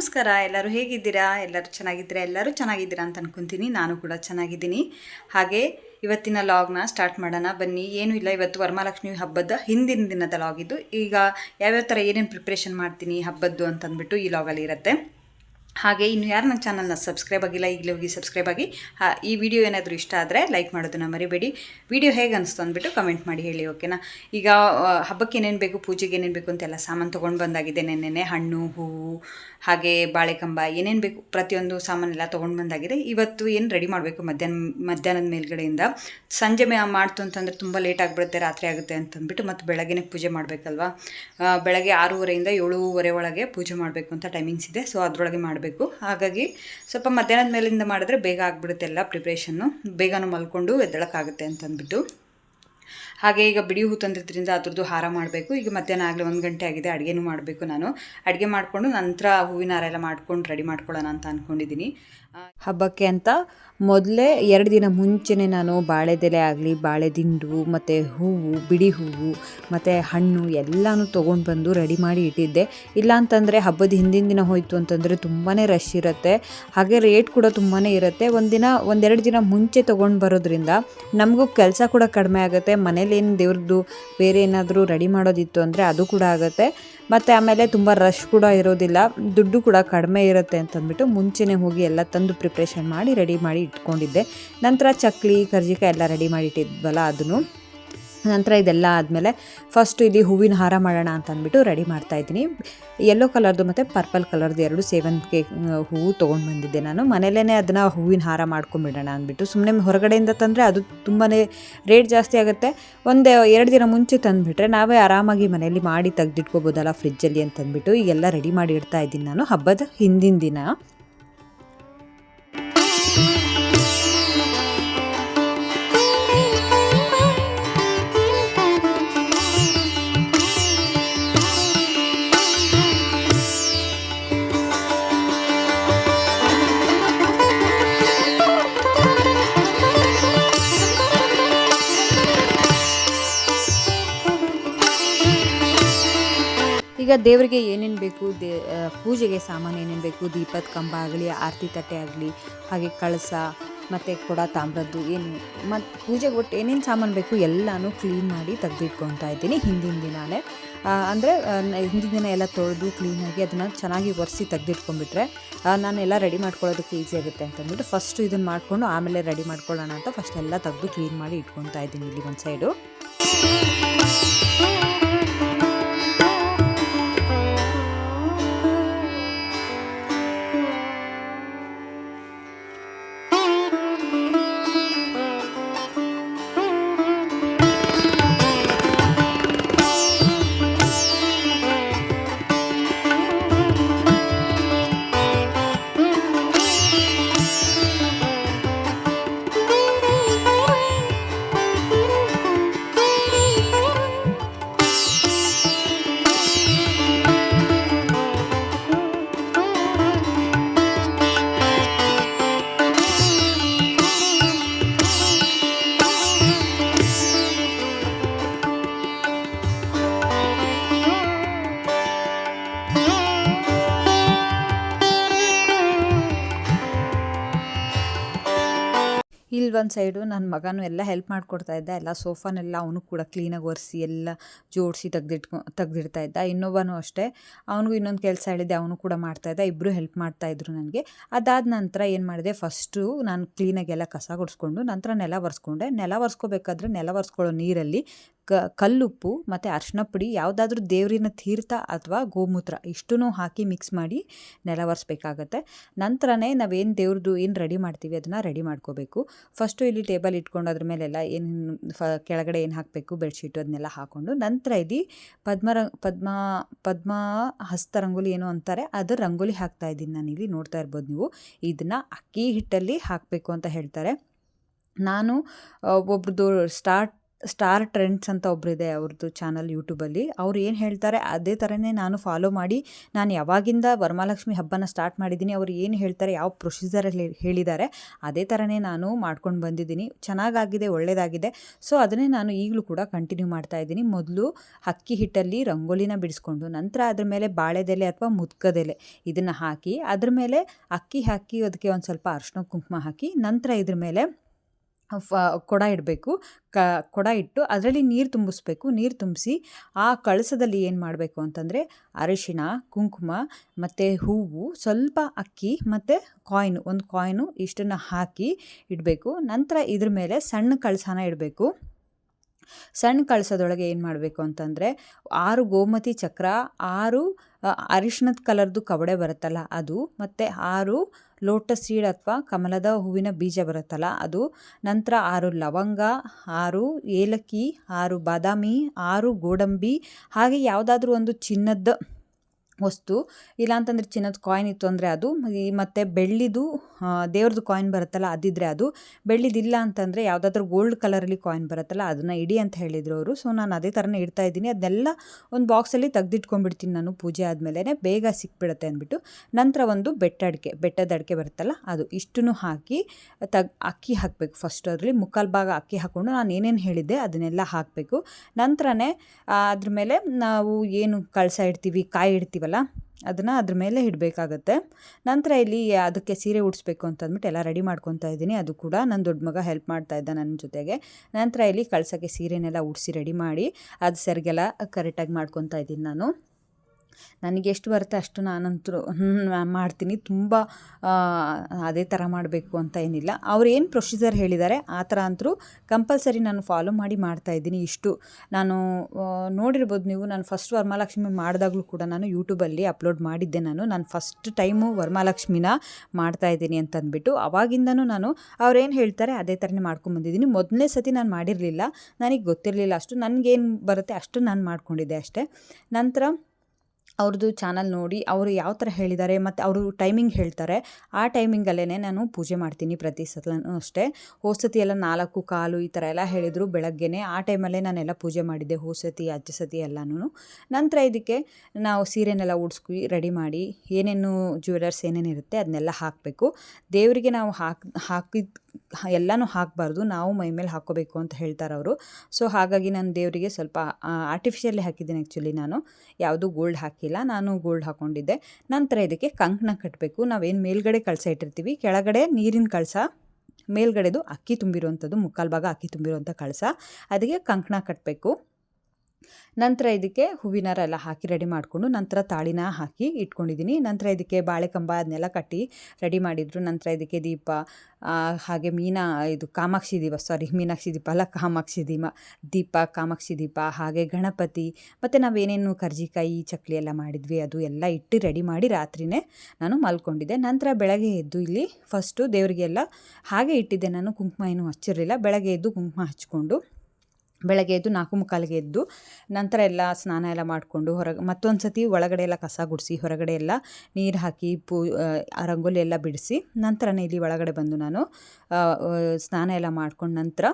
ನಮಸ್ಕಾರ, ಎಲ್ಲರೂ ಹೇಗಿದ್ದೀರಾ? ಎಲ್ಲರೂ ಚೆನ್ನಾಗಿದ್ದೀರಾ? ಎಲ್ಲರೂ ಚೆನ್ನಾಗಿದ್ದೀರಾ ಅಂತ ಅನ್ಕೊಂತೀನಿ. ನಾನು ಕೂಡ ಚೆನ್ನಾಗಿದ್ದೀನಿ. ಹಾಗೆ ಇವತ್ತಿನ ಲಾಗ್ನ ಸ್ಟಾರ್ಟ್ ಮಾಡೋಣ. ಬನ್ನಿ, ಏನೂ ಇಲ್ಲ. ಇವತ್ತು ವರಮಹಾಲಕ್ಷ್ಮಿ ಹಬ್ಬದ ಹಿಂದಿನ ದಿನದ ಲಾಗ್ ಇದು. ಈಗ ಯಾವ್ಯಾವ ಥರ ಏನೇನು ಪ್ರಿಪ್ರೇಷನ್ ಮಾಡ್ತೀನಿ ಹಬ್ಬದ್ದು ಅಂತಂದ್ಬಿಟ್ಟು ಈ ಲಾಗಲ್ಲಿ ಇರುತ್ತೆ. ಹಾಗೆ ಇನ್ನು ಯಾರು ನನ್ನ ಚಾನಲ್ನ ಸಬ್ಸ್ಕ್ರೈಬ್ ಆಗಿಲ್ಲ, ಈಗಲೇ ಹೋಗಿ ಸಬ್ಸ್ಕ್ರೈಬ್ ಆಗಿ. ಈ ವಿಡಿಯೋ ಏನಾದರೂ ಇಷ್ಟ ಆದರೆ ಲೈಕ್ ಮಾಡೋದನ್ನ ಮರಿಬೇಡಿ. ವಿಡಿಯೋ ಹೇಗೆ ಅನಿಸ್ತು ಅಂದ್ಬಿಟ್ಟು ಕಮೆಂಟ್ ಮಾಡಿ ಹೇಳಿ, ಓಕೆನಾ? ಈಗ ಹಬ್ಬಕ್ಕೆ ಏನೇನು ಬೇಕು, ಪೂಜೆಗೆ ಏನೇನು ಬೇಕು ಅಂತೆಲ್ಲ ಸಾಮಾನು ತೊಗೊಂಡು ಬಂದಾಗಿದೆ ನೆನ್ನೆನೆ, ಹಣ್ಣು, ಹೂವು, ಹಾಗೆ ಬಾಳೆಕಂಬ, ಏನೇನು ಬೇಕು, ಪ್ರತಿಯೊಂದು ಸಾಮಾನೆಲ್ಲ ತೊಗೊಂಡು ಬಂದಾಗಿದೆ. ಇವತ್ತು ಏನು ರೆಡಿ ಮಾಡಬೇಕು ಮಧ್ಯಾಹ್ನ, ಮಧ್ಯಾಹ್ನದ ಮೇಲ್ಗಡೆಯಿಂದ? ಸಂಜೆ ಮಾಡ್ತು ಅಂತಂದರೆ ತುಂಬ ಲೇಟ್ ಆಗಿಬಿಡುತ್ತೆ, ರಾತ್ರಿ ಆಗುತ್ತೆ ಅಂತಂದ್ಬಿಟ್ಟು ಮತ್ತು ಬೆಳಗ್ಗೆ ಪೂಜೆ ಮಾಡಬೇಕಲ್ವಾ? ಬೆಳಗ್ಗೆ ಆರೂವರೆಯಿಂದ ಏಳುವರೆ ಒಳಗೆ ಪೂಜೆ ಮಾಡಬೇಕು ಅಂತ ಟೈಮಿಂಗ್ಸ್ ಇದೆ. ಸೊ ಅದರೊಳಗೆ ಮಾಡಬೇಕು. ಹಾಗಾಗಿ ಸ್ವಲ್ಪ ಮಧ್ಯಾಹ್ನದ ಮೇಲಿಂದ ಮಾಡಿದ್ರೆ ಬೇಗ ಆಗಿಬಿಡುತ್ತೆ ಎಲ್ಲ ಪ್ರಿಪ್ರೇಷನ್ನು ಬೇಗನೂ ಮಲ್ಕೊಂಡು ಎದ್ದಳಕ್ಕಾಗುತ್ತೆ ಅಂತಂದ್ಬಿಟ್ಟು. ಹಾಗೆ ಈಗ ಬಿಡಿ ಹೂ ತಂದಿದ್ದರಿಂದ ಅದ್ರದ್ದು ಹಾರ ಮಾಡಬೇಕು. ಈಗ ಮಧ್ಯಾಹ್ನ ಆಗಲೇ ಒಂದು ಗಂಟೆ ಆಗಿದೆ, ಅಡುಗೆನೂ ಮಾಡಬೇಕು ನಾನು. ಅಡುಗೆ ಮಾಡಿಕೊಂಡು ನಂತರ ಹೂವಿನ ಹಾರ ಎಲ್ಲ ಮಾಡ್ಕೊಂಡು ರೆಡಿ ಮಾಡ್ಕೊಳ್ಳೋಣ ಅಂತ ಅಂದ್ಕೊಂಡಿದ್ದೀನಿ ಹಬ್ಬಕ್ಕೆ ಅಂತ ಮೊದಲೇ ಎರಡು ದಿನ ಮುಂಚೆನೇ ನಾನು ಬಾಳೆದೆಲೆ ಆಗಲಿ ಬಾಳೆದಿಂಡು ಮತ್ತು ಹೂವು ಬಿಡಿ ಹೂವು, ಮತ್ತು ಹಣ್ಣು ಎಲ್ಲನೂ ತೊಗೊಂಡು ಬಂದು ರೆಡಿ ಮಾಡಿ ಇಟ್ಟಿದ್ದೆ. ಇಲ್ಲ ಅಂತಂದರೆ ಹಬ್ಬದ ಹಿಂದಿನ ದಿನ ಹೋಯಿತು ಅಂತಂದರೆ ತುಂಬಾ ರಶ್ ಇರುತ್ತೆ. ಹಾಗೆ ರೇಟ್ ಕೂಡ ತುಂಬಾ ಇರುತ್ತೆ. ಒಂದಿನ, ಒಂದೆರಡು ದಿನ ಮುಂಚೆ ತೊಗೊಂಡು ಬರೋದ್ರಿಂದ ನಮಗೂ ಕೆಲಸ ಕೂಡ ಕಡಿಮೆ ಆಗುತ್ತೆ. ಮನೇಲಿ ಏನು ದೇವ್ರದ್ದು ಬೇರೆ ಏನಾದರೂ ರೆಡಿ ಮಾಡೋದಿತ್ತು ಅಂದರೆ ಅದು ಕೂಡ ಆಗುತ್ತೆ. ಮತ್ತು ಆಮೇಲೆ ತುಂಬ ರಶ್ ಕೂಡ ಇರೋದಿಲ್ಲ. ದುಡ್ಡು ಕೂಡ ಕಡಿಮೆ ಇರುತ್ತೆ ಅಂತಂದ್ಬಿಟ್ಟು ಮುಂಚೆನೇ ಹೋಗಿ ಎಲ್ಲ ಪ್ರಿಪ್ರೇಷನ್ ಮಾಡಿ ರೆಡಿ ಮಾಡಿ ಇಟ್ಕೊಂಡಿದ್ದೆ. ನಂತರ ಚಕ್ಲಿ, ಕರ್ಜಿಕಾಯಿ ಎಲ್ಲ ರೆಡಿ ಮಾಡಿ ಇಟ್ಟಿದ್ವಲ್ಲ ಅದನ್ನು. ನಂತರ ಇದೆಲ್ಲ ಆದಮೇಲೆ ಫಸ್ಟು ಇಲ್ಲಿ ಹೂವಿನ ಹಾರ ಮಾಡೋಣ ಅಂತ ಅಂದ್ಬಿಟ್ಟು ರೆಡಿ ಮಾಡ್ತಾಯಿದ್ದೀನಿ ಯೆಲ್ಲೋ ಕಲರ್ದು ಮತ್ತು ಪರ್ಪಲ್ ಕಲರ್ದು ಎರಡು ಸೇವಂತಿಗೆ ಹೂವು ತೊಗೊಂಡು ಬಂದಿದ್ದೆ ನಾನು. ಮನೇಲೇ ಅದನ್ನು ಹೂವಿನ ಹಾರ ಮಾಡ್ಕೊಂಬಿಡೋಣ ಅಂದ್ಬಿಟ್ಟು. ಸುಮ್ಮನೆ ಹೊರಗಡೆಯಿಂದ ತಂದರೆ ಅದು ತುಂಬಾ ರೇಟ್ ಜಾಸ್ತಿ ಆಗುತ್ತೆ. ಒಂದು ಎರಡು ದಿನ ಮುಂಚೆ ತಂದುಬಿಟ್ರೆ ನಾವೇ ಆರಾಮಾಗಿ ಮನೆಯಲ್ಲಿ ಮಾಡಿ ತೆಗೆದಿಟ್ಕೋಬೋದಲ್ಲ ಫ್ರಿಜ್ಜಲ್ಲಿ ಅಂತಂದ್ಬಿಟ್ಟು, ಈಗೆಲ್ಲ ರೆಡಿ ಮಾಡಿ ಇಡ್ತಾ ಇದ್ದೀನಿ ನಾನು ಹಬ್ಬದ ಹಿಂದಿನ ದಿನ. ಈಗ ದೇವರಿಗೆ ಏನೇನು ಬೇಕು, ದೇ ಪೂಜೆಗೆ ಸಾಮಾನು ಏನೇನು ಬೇಕು, ದೀಪದ ಕಂಬ ಆಗಲಿ, ಆರತಿ ತಟ್ಟೆ ಆಗಲಿ, ಹಾಗೆ ಕಳಸ, ಮತ್ತು ಕೊಡ ತಾಮ್ರದ್ದು ಏನು ಮತ್ತು ಪೂಜೆಗೆ ಒಟ್ಟು ಏನೇನು ಸಾಮಾನು ಬೇಕು ಎಲ್ಲನೂ ಕ್ಲೀನ್ ಮಾಡಿ ತೆಗೆದಿಟ್ಕೊತಾ ಇದ್ದೀನಿ ಹಿಂದಿನ ದಿನವೇ ಅಂದರೆ ಹಿಂದಿನ ದಿನ ಎಲ್ಲ ತೊಳೆದು ಕ್ಲೀನಾಗಿ ಅದನ್ನು ಚೆನ್ನಾಗಿ ಒರೆಸಿ ತೆಗೆದಿಟ್ಕೊಂಡ್ಬಿಟ್ರೆ ನಾನೆಲ್ಲ ರೆಡಿ ಮಾಡ್ಕೊಳ್ಳೋದಕ್ಕೆ ಈಸಿ ಆಗುತ್ತೆ ಅಂತಂದ್ಬಿಟ್ಟು ಫಸ್ಟು ಇದನ್ನು ಮಾಡಿಕೊಂಡು ಆಮೇಲೆ ರೆಡಿ ಮಾಡ್ಕೊಳ್ಳೋಣ ಅಂತ ಫಸ್ಟ್ ಎಲ್ಲ ತೆಗೆದು ಕ್ಲೀನ್ ಮಾಡಿ ಇಟ್ಕೊತಾ ಇದ್ದೀನಿ ಇಲ್ಲಿ ಒಂದು ಸೈಡು ಒಂದು ಸೈಡು ನನ್ನ ಮಗನೂ ಎಲ್ಲ ಹೆಲ್ಪ್ ಮಾಡಿಕೊಡ್ತಾ ಇದ್ದ. ಎಲ್ಲ ಸೋಫಾನೆಲ್ಲ ಅವನು ಕೂಡ ಕ್ಲೀನಾಗಿ ಒರೆಸಿ ಎಲ್ಲ ಜೋಡಿಸಿ ತೆಗೆದಿಟ್ಕೊ, ತೆಗೆದಿಡ್ತಾ ಇದ್ದ. ಇನ್ನೊಬ್ಬನೂ ಅಷ್ಟೇ. ಅವನಿಗೂ ಇನ್ನೊಂದು ಕೆಲಸ ಹೇಳಿದ್ದೆ. ಅವನು ಕೂಡ ಮಾಡ್ತಾ ಇದ್ದ. ಇಬ್ಬರು ಹೆಲ್ಪ್ ಮಾಡ್ತಾಯಿದ್ರು ನನಗೆ. ಅದಾದ ನಂತರ ಏನು ಮಾಡಿದೆ? ಫಸ್ಟು ನಾನು ಕ್ಲೀನಾಗಿ ಎಲ್ಲ ಕಸ ಗುಡಿಸ್ಕೊಂಡು ನಂತರ ನೆಲ ಒರೆಸ್ಕೊಂಡೆ. ನೆಲ ಒರೆಸ್ಕೋಬೇಕಾದ್ರೆ ನೆಲ ಒರೆಸ್ಕೊಳ್ಳೋ ನೀರಲ್ಲಿ ಕ, ಕಲ್ಲುಪ್ಪು ಮತ್ತು ಅರ್ಶಿನ ಪುಡಿ ಯಾವುದಾದ್ರೂ ದೇವರಿನ ತೀರ್ಥ ಅಥವಾ ಗೋಮೂತ್ರ ಇಷ್ಟೂ ಹಾಕಿ ಮಿಕ್ಸ್ ಮಾಡಿ ನೆಲ ಒರೆಸ್ಬೇಕಾಗತ್ತೆ ನಂತರನೇ ನಾವೇನು ದೇವ್ರದ್ದು ಏನು ರೆಡಿ ಮಾಡ್ತೀವಿ ಅದನ್ನು ರೆಡಿ ಮಾಡ್ಕೋಬೇಕು. ಫಸ್ಟು ಇಲ್ಲಿ ಟೇಬಲ್ ಇಟ್ಕೊಂಡು ಅದ್ರ ಮೇಲೆಲ್ಲ ಏನು ಫ, ಕೆಳಗಡೆ ಏನು ಹಾಕಬೇಕು ಬೆಡ್ಶೀಟು ಅದನ್ನೆಲ್ಲ ಹಾಕ್ಕೊಂಡು ನಂತರ ಇಲ್ಲಿ ಪದ್ಮ ಪದ್ಮ ಪದ್ಮ ಹಸ್ತ ರಂಗೋಲಿ ಏನು ಅಂತಾರೆ ಅದು ರಂಗೋಲಿ ಹಾಕ್ತಾ ಇದ್ದೀನಿ ನಾನು ಇಲ್ಲಿ ನೋಡ್ತಾ ಇರ್ಬೋದು ನೀವು. ಇದನ್ನು ಅಕ್ಕಿ ಹಿಟ್ಟಲ್ಲಿ ಹಾಕಬೇಕು ಅಂತ ಹೇಳ್ತಾರೆ. ನಾನು ಒಬ್ರದ್ದು ಸ್ಟಾರ್ಟ್ ಸ್ಟಾರ್ ಟ್ರೆಂಡ್ಸ್ ಅಂತ ಒಬ್ಬರಿದೆ ಅವ್ರದ್ದು ಚಾನಲ್ ಯೂಟ್ಯೂಬಲ್ಲಿ. ಅವ್ರು ಏನು ಹೇಳ್ತಾರೆ ಅದೇ ಥರನೇ ನಾನು ಫಾಲೋ ಮಾಡಿ, ನಾನು ಯಾವಾಗಿಂದ ವರಮಹಾಲಕ್ಷ್ಮಿ ಹಬ್ಬನ ಸ್ಟಾರ್ಟ್ ಮಾಡಿದ್ದೀನಿ, ಅವ್ರು ಏನು ಹೇಳ್ತಾರೆ, ಯಾವ ಪ್ರೊಸೀಜರಲ್ಲಿ ಹೇಳಿದ್ದಾರೆ, ಅದೇ ಥರನೇ ನಾನು ಮಾಡ್ಕೊಂಡು ಬಂದಿದ್ದೀನಿ. ಚೆನ್ನಾಗಾಗಿದೆ ಒಳ್ಳೆಯದಾಗಿದೆ ಸೊ ಅದನ್ನೇ ನಾನು ಈಗಲೂ ಕೂಡ ಕಂಟಿನ್ಯೂ ಮಾಡ್ತಾ ಇದ್ದೀನಿ. ಮೊದಲು ಅಕ್ಕಿ ಹಿಟ್ಟಲ್ಲಿ ರಂಗೋಲಿನ ಬಿಡಿಸ್ಕೊಂಡು, ನಂತರ ಅದ್ರ ಮೇಲೆ ಬಾಳೆದೆಲೆ ಅಥವಾ ಮುದ್ಕದೆಲೆ ಇದನ್ನು ಹಾಕಿ, ಅದ್ರ ಮೇಲೆ ಅಕ್ಕಿ ಹಾಕಿ, ಅದಕ್ಕೆ ಒಂದು ಸ್ವಲ್ಪ ಅರ್ಶಿನ ಕುಂಕುಮ ಹಾಕಿ, ನಂತರ ಇದ್ರ ಮೇಲೆ ಫ ಕೊಡ ಇಡಬೇಕು. ಕ, ಕೊಡ ಇಟ್ಟು ಅದರಲ್ಲಿ ನೀರು ತುಂಬಿಸ್ಬೇಕು. ನೀರು ತುಂಬಿಸಿ ಆ ಕಳಸದಲ್ಲಿ ಏನು ಮಾಡಬೇಕು ಅಂತಂದರೆ ಅರಿಶಿಣ, ಕುಂಕುಮ ಮತ್ತು ಹೂವು ಸ್ವಲ್ಪ ಅಕ್ಕಿ ಮತ್ತು ಕಾಯಿನು ಒಂದು ಕಾಯಿನು ಇಷ್ಟನ್ನು ಹಾಕಿ ಇಡಬೇಕು. ನಂತರ ಇದ್ರ ಮೇಲೆ ಸಣ್ಣ ಕಳಸನ ಇಡಬೇಕು. ಸಣ್ಣ ಕಳಸದೊಳಗೆ ಏನು ಮಾಡಬೇಕು ಅಂತಂದರೆ ಆರು ಗೋಮತಿ ಚಕ್ರ, ಆರು ಅರಿಶಿಣದ ಕಲರ್ದು ಕವಡೆ ಬರುತ್ತಲ್ಲ ಅದು, ಮತ್ತು ಆರು ಲೋಟಸ್ ಸೀಡ್ ಅಥವಾ ಕಮಲದ ಹೂವಿನ ಬೀಜ ಬರುತ್ತಲ್ಲ ಅದು, ನಂತರ ಆರು ಲವಂಗ, ಆರು ಏಲಕ್ಕಿ, ಆರು ಬಾದಾಮಿ, ಆರು ಗೋಡಂಬಿ, ಹಾಗೆ ಯಾವುದಾದ್ರೂ ಒಂದು ಚಿನ್ನದ ವಸ್ತು. ಇಲ್ಲ ಅಂತಂದರೆ ಚಿನ್ನದ ಕಾಯಿನ್ ಇತ್ತು ಅಂದರೆ ಅದು. ಮತ್ತು ಬೆಳ್ಳಿದು ದೇವ್ರದ್ದು ಕಾಯಿನ್ ಬರುತ್ತಲ್ಲ ಅದಿದ್ದರೆ ಅದು. ಬೆಳ್ಳಿದಿಲ್ಲ ಅಂತಂದರೆ ಯಾವುದಾದ್ರೂ ಗೋಲ್ಡ್ ಕಲರಲ್ಲಿ ಕಾಯಿನ್ ಬರುತ್ತಲ್ಲ, ಅದನ್ನು ಇಡಿ ಅಂತ ಹೇಳಿದರು ಅವರು. ಸೊ ನಾನು ಅದೇ ಥರನೇ ಇಡ್ತಾ ಇದ್ದೀನಿ. ಅದನ್ನೆಲ್ಲ ಒಂದು ಬಾಕ್ಸಲ್ಲಿ ತೆಗ್ದಿಟ್ಕೊಂಡ್ಬಿಡ್ತೀನಿ ನಾನು ಪೂಜೆ ಆದಮೇಲೆ ಬೇಗ ಸಿಕ್ಬಿಡುತ್ತೆ ಅಂದ್ಬಿಟ್ಟು. ನಂತರ ಒಂದು ಬೆಟ್ಟ ಅಡಿಕೆ, ಬೆಟ್ಟದ ಅಡಿಕೆ ಬರುತ್ತಲ್ಲ, ಅದು ಇಷ್ಟನ್ನು ಹಾಕಿ ತಗ್, ಅಕ್ಕಿ ಹಾಕಬೇಕು ಫಸ್ಟ್ ಅದರಲ್ಲಿ. ಮುಕ್ಕಾಲು ಭಾಗ ಅಕ್ಕಿ ಹಾಕ್ಕೊಂಡು ನಾನು ಏನೇನು ಹೇಳಿದ್ದೆ ಅದನ್ನೆಲ್ಲ ಹಾಕಬೇಕು. ನಂತರನೇ ಅದ್ರ ಮೇಲೆ ನಾವು ಏನು ಕಳಸ ಇಡ್ತೀವಿ, ಕಾಯಿ ಇಡ್ತೀವಲ್ಲ ಅದನ್ನು ಅದ್ರ ಮೇಲೆ ಇಡಬೇಕಾಗತ್ತೆ. ನಂತರ ಇಲ್ಲಿ ಅದಕ್ಕೆ ಸೀರೆ ಉಡಿಸ್ಬೇಕು ಅಂತ ಅಂದ್ಬಿಟ್ಟು ಎಲ್ಲ ರೆಡಿ ಮಾಡ್ಕೊತಾ ಇದ್ದೀನಿ. ಅದು ಕೂಡ ನನ್ನ ದೊಡ್ಡ ಮಗ ಹೆಲ್ಪ್ ಮಾಡ್ತಾ ಇದ್ದ ನನ್ನ ಜೊತೆಗೆ. ನಂತರ ಇಲ್ಲಿ ಕಳ್ಸೋಕ್ಕೆ ಸೀರೆನೆಲ್ಲ ಉಡಿಸಿ ರೆಡಿ ಮಾಡಿ, ಅದು ಸರಿಗೆಲ್ಲ ಕರೆಕ್ಟಾಗಿ ಮಾಡ್ಕೊತಾ ಇದ್ದೀನಿ ನಾನು. ನನಗೆ ಎಷ್ಟು ಬರುತ್ತೆ ಅಷ್ಟು ನಾನಂತೂ ಮಾಡ್ತೀನಿ. ತುಂಬ ಅದೇ ಥರ ಮಾಡಬೇಕು ಅಂತ ಏನಿಲ್ಲ. ಅವ್ರು ಏನು ಪ್ರೊಸೀಜರ್ ಹೇಳಿದ್ದಾರೆ ಆ ಥರ ಅಂತೂ ಕಂಪಲ್ಸರಿ ನಾನು ಫಾಲೋ ಮಾಡಿ ಮಾಡ್ತಾ ಇದ್ದೀನಿ. ಇಷ್ಟು ನಾನು ನೋಡಿರ್ಬೋದು ನೀವು, ನಾನು ಫಸ್ಟ್ ವರಮಹಾಲಕ್ಷ್ಮಿ ಮಾಡಿದಾಗಲೂ ಕೂಡ ನಾನು ಯೂಟ್ಯೂಬಲ್ಲಿ ಅಪ್ಲೋಡ್ ಮಾಡಿದ್ದೆ ನಾನು. ನಾನು ಫಸ್ಟ್ ಟೈಮು ವರಮಹಾಲಕ್ಷ್ಮಿನ ಮಾಡ್ತಾ ಇದ್ದೀನಿ ಅಂತ ಅಂದ್ಬಿಟ್ಟು ಅವಾಗಿಂದನೂ ನಾನು ಅವ್ರೇನು ಹೇಳ್ತಾರೆ, ಅದೇ ಥರನೇ ಮಾಡ್ಕೊಂಬಂದಿದ್ದೀನಿ ಮೊದಲನೇ ಸತಿ ನಾನು ಮಾಡಿರಲಿಲ್ಲ. ನನಗೆ ಗೊತ್ತಿರಲಿಲ್ಲ ಅಷ್ಟು. ನನಗೇನು ಬರುತ್ತೆ ಅಷ್ಟು ನಾನು ಮಾಡ್ಕೊಂಡಿದ್ದೆ ಅಷ್ಟೇ. ನಂತರ ಅವ್ರದ್ದು ಚಾನಲ್ ನೋಡಿ ಅವರು ಯಾವ ಥರ ಹೇಳಿದ್ದಾರೆ ಮತ್ತು ಅವರು ಟೈಮಿಂಗ್ ಹೇಳ್ತಾರೆ, ಆ ಟೈಮಿಂಗಲ್ಲೇ ನಾನು ಪೂಜೆ ಮಾಡ್ತೀನಿ ಪ್ರತಿ ಸಲನೂ ಅಷ್ಟೇ. ಹೋಸತಿ ಎಲ್ಲ ನಾಲ್ಕು ಕಾಲು ಈ ಥರ ಎಲ್ಲ ಹೇಳಿದರು ಬೆಳಗ್ಗೆನೇ, ಆ ಟೈಮಲ್ಲೇ ನಾನೆಲ್ಲ ಪೂಜೆ ಮಾಡಿದ್ದೆ, ಹೋಸತಿ, ಅಜ್ಜ ಸತಿ ಎಲ್ಲನೂ ನಂತರ ಇದಕ್ಕೆ ನಾವು ಸೀರೆನೆಲ್ಲ ಉಡ್ಸ್ಕಿ, ರೆಡಿ ಮಾಡಿ, ಏನೇನು ಜ್ಯುವೆಲರ್ಸ್ ಏನೇನಿರುತ್ತೆ ಅದನ್ನೆಲ್ಲ ಹಾಕಬೇಕು. ದೇವರಿಗೆ ನಾವು ಹಾಕಿ, ಹಾಕಿದ, ಎಲ್ಲನೂ ಹಾಕಬಾರ್ದು, ನಾವು ಮೈ ಮೇಲೆ ಹಾಕೋಬೇಕು ಅಂತ ಹೇಳ್ತಾರೆ ಅವರು. ಸೊ ಹಾಗಾಗಿ ನಾನು ದೇವರಿಗೆ ಸ್ವಲ್ಪ ಆರ್ಟಿಫಿಷಿಯಲಿ ಹಾಕಿದ್ದೀನಿ ಆ್ಯಕ್ಚುಲಿ ನಾನು. ಯಾವುದು ಗೋಲ್ಡ್ ಹಾಕಿಲ್ಲ. ನಾನು ಗೋಲ್ಡ್ ಹಾಕ್ಕೊಂಡಿದ್ದೆ ನಂತರ ಇದಕ್ಕೆ ಕಂಕಣ ಕಟ್ಟಬೇಕು ನಾವೇನು ಮೇಲ್ಗಡೆ ಕಳಸ ಇಟ್ಟಿರ್ತೀವಿ, ಕೆಳಗಡೆ ನೀರಿನ ಕಳಸ, ಮೇಲ್ಗಡೆದು ಅಕ್ಕಿ ತುಂಬಿರುವಂಥದ್ದು, ಮುಕ್ಕಾಲು ಭಾಗ ಅಕ್ಕಿ ತುಂಬಿರುವಂಥ ಕಳಸ ಅದಕ್ಕೆ ಕಂಕಣ ಕಟ್ಟಬೇಕು ನಂತರ ಇದಕ್ಕೆ ಹೂವಿನಾರ ಎಲ್ಲ ಹಾಕಿ ರೆಡಿ ಮಾಡಿಕೊಂಡು ನಂತರ ತಾಳಿನ ಹಾಕಿ ಇಟ್ಕೊಂಡಿದ್ದೀನಿ. ನಂತರ ಇದಕ್ಕೆ ಬಾಳೆಕಂಬ ಅದನ್ನೆಲ್ಲ ಕಟ್ಟಿ ರೆಡಿ ಮಾಡಿದರು. ನಂತರ ಇದಕ್ಕೆ ದೀಪ ಹಾಗೆ ಮೀನಾ, ಇದು ಕಾಮಾಕ್ಷಿ ದೀಪ ಸಾರಿ ಮೀನಾಕ್ಷಿ ದೀಪ ಅಲ್ಲ, ಕಾಮಾಕ್ಷಿ ದೀಪ ದೀಪ, ಕಾಮಾಕ್ಷಿ ದೀಪ, ಹಾಗೆ ಗಣಪತಿ, ಮತ್ತು ನಾವೇನೇನು ಕರ್ಜಿಕಾಯಿ, ಚಕ್ಲಿ ಎಲ್ಲ ಮಾಡಿದ್ವಿ, ಅದು ಎಲ್ಲ ಇಟ್ಟು ರೆಡಿ ಮಾಡಿ ರಾತ್ರಿನೇ ನಾನು ಮಲ್ಕೊಂಡಿದ್ದೆ. ನಂತರ ಬೆಳಗ್ಗೆ ಎದ್ದು ಇಲ್ಲಿ ಫಸ್ಟು ದೇವರಿಗೆಲ್ಲ ಹಾಗೆ ಇಟ್ಟಿದ್ದೆ ನಾನು, ಕುಂಕುಮ ಏನು ಹಚ್ಚಿರಲಿಲ್ಲ. ಬೆಳಗ್ಗೆ ಎದ್ದು ಕುಂಕುಮ ಹಚ್ಕೊಂಡು ಬೆಳಗ್ಗೆ ಎದ್ದು ನಾಲ್ಕು ಮುಕ್ಕಾಲಿಗೆ ಎದ್ದು ನಂತರ ಎಲ್ಲ ಸ್ನಾನ ಎಲ್ಲ ಮಾಡಿಕೊಂಡು ಹೊರಗೆ ಮತ್ತೊಂದು ಸತಿ ಒಳಗಡೆ ಎಲ್ಲ ಕಸ ಗುಡಿಸಿ ಹೊರಗಡೆ ಎಲ್ಲ ನೀರು ಹಾಕಿ ಪೂ ರಂಗೋಲಿ ಎಲ್ಲ ಬಿಡಿಸಿ ನಂತರನೇ ಇಲ್ಲಿ ಒಳಗಡೆ ಬಂದು ನಾನು ಸ್ನಾನ ಎಲ್ಲ ಮಾಡ್ಕೊಂಡು ನಂತರ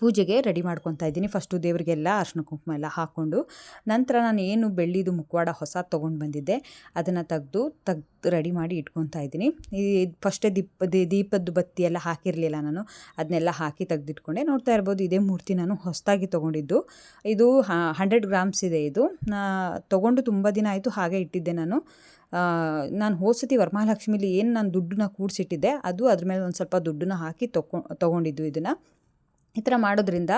ಪೂಜೆಗೆ ರೆಡಿ ಮಾಡ್ಕೊತಾ ಇದ್ದೀನಿ. ಫಸ್ಟು ದೇವರಿಗೆಲ್ಲ ಅರ್ಶಿನ ಕುಂಕುಮ ಎಲ್ಲ ಹಾಕ್ಕೊಂಡು ನಂತರ ನಾನು ಏನು ಬೆಳ್ಳಿದು ಮುಖವಾಡ ಹೊಸ ತೊಗೊಂಡು ಬಂದಿದ್ದೆ, ಅದನ್ನು ತೆಗೆದು ತೆಗ್ದು ರೆಡಿ ಮಾಡಿ ಇಟ್ಕೊತಾ ಇದ್ದೀನಿ. ಈ ಫಸ್ಟೇ ದೀಪ ದೀಪದ ಬತ್ತಿ ಎಲ್ಲ ಹಾಕಿರಲಿಲ್ಲ ನಾನು ಅದನ್ನೆಲ್ಲ ಹಾಕಿ ತೆಗೆದಿಟ್ಕೊಂಡೆ. ನೋಡ್ತಾ ಇರ್ಬೋದು ಇದೇ ಮೂರ್ತಿ ನಾನು ಹೊಸದಾಗಿ ತೊಗೊಂಡಿದ್ದು. ಇದು ಹಂಡ್ರೆಡ್ ಗ್ರಾಮ್ಸ್ ಇದೆ ಇದು. ತೊಗೊಂಡು ತುಂಬ ದಿನ ಆಯಿತು ಹಾಗೆ ಇಟ್ಟಿದ್ದೆ ನಾನು. ನಾನು ಹೋದ ವರಮಹಾಲಕ್ಷ್ಮಿಲಿ ಏನು ನಾನು ದುಡ್ಡನ್ನ ಕೂಡಿಸಿಟ್ಟಿದ್ದೆ, ಅದು ಅದ್ರ ಮೇಲೆ ಒಂದು ಸ್ವಲ್ಪ ದುಡ್ಡನ್ನ ಹಾಕಿ ತೊಗೊ ತೊಗೊಂಡಿದ್ದು ಇದನ್ನು. ಈ ಥರ ಮಾಡೋದ್ರಿಂದ